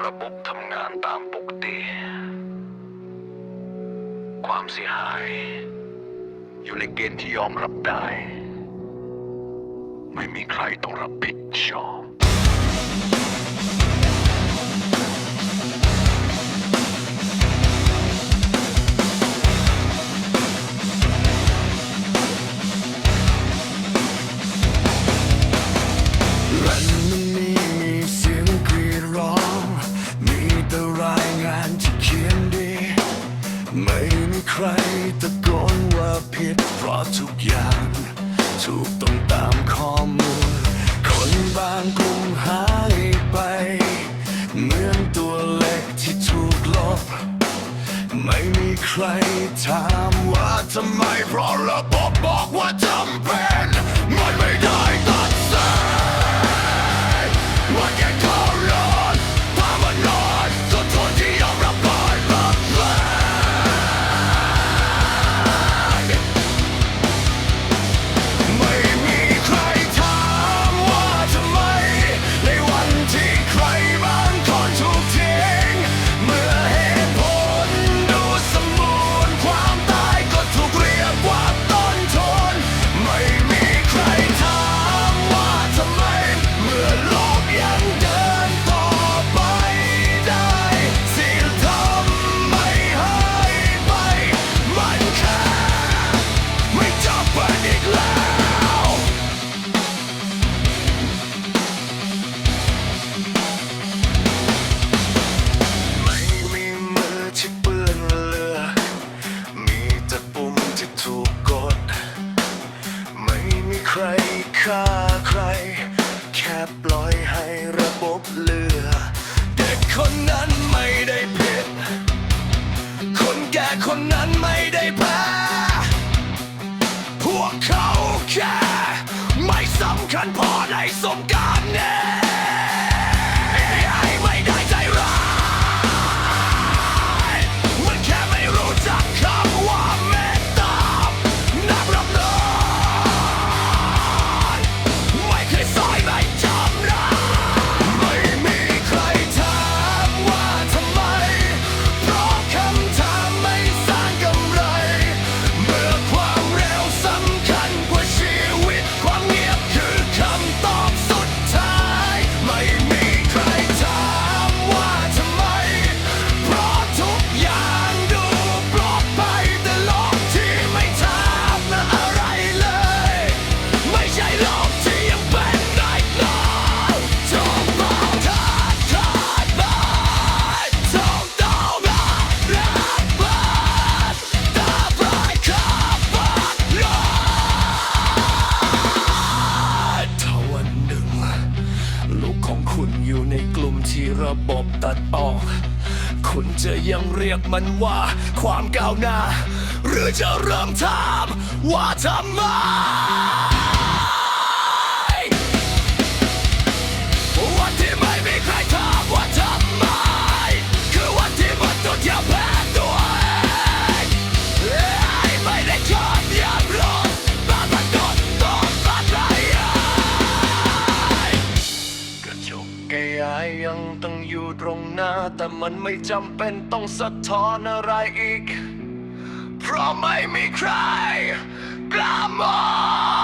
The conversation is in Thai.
ระบบทำงานตามปกติ ความเสียหาย อยู่ในเกณฑ์ที่ยอมรับได้ ไม่มีใครต้องรับผิดชอบ ใครตะโกนว่าผิดเพราะทุกอย่างถูกต้องตามข้อมูล คนบางกลุ่มหายไป เหมือนตัวเล็กที่ถูกลบ ไม่มีใครถามว่าทำไมเพราะระบบบอกว่าจำเป็น ปล่อยให้ระบบเลือ เด็กคนนั้นไม่ได้ผิด คนแก่คนนั้นไม่ ที่ระบบตัดออก คุณจะยังเรียกมันว่าความก้าวหน้า หรือจะเริ่มถามว่าทำไม ตรงหน้า แต่มันไม่จำเป็นต้องสะท้อนอะไรอีก เพราะไม่มีใครกล้ามอง